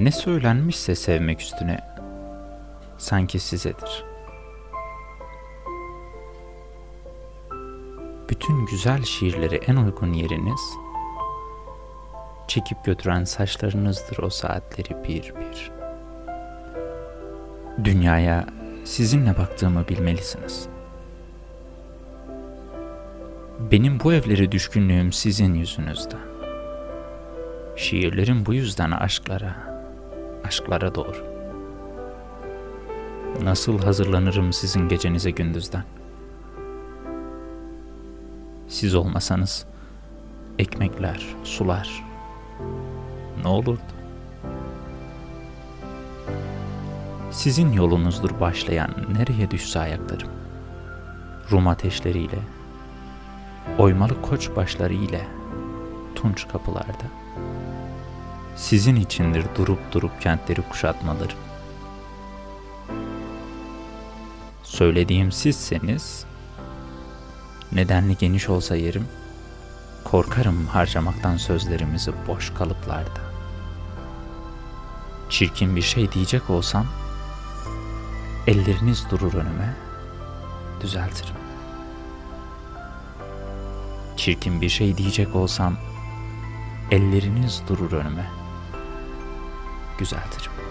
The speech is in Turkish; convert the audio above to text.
Ne söylenmişse sevmek üstüne sanki sizedir. Bütün güzel şiirleri en uygun yeriniz çekip götüren saçlarınızdır o saatleri bir bir. Dünyaya sizinle baktığımı bilmelisiniz. Benim bu evlere düşkünlüğüm sizin yüzünüzden. Şiirlerim bu yüzden aşklara, aşklara doğru. Nasıl hazırlanırım sizin gecenize gündüzden? Siz olmasanız ekmekler, sular ne olurdu? Sizin yolunuzdur başlayan nereye düşse ayaklarım. Rum ateşleriyle, oymalı koç başları ile tunç kapılarda. Sizin içindir durup durup kentleri kuşatmalarım. Söylediğim sizseniz, nedenli geniş olsa yerim, korkarım harcamaktan sözlerimizi boş kalıplarda. Çirkin bir şey diyecek olsam, elleriniz durur önüme, düzeltirim. Çirkin bir şey diyecek olsam, elleriniz durur önüme, düzeltirim.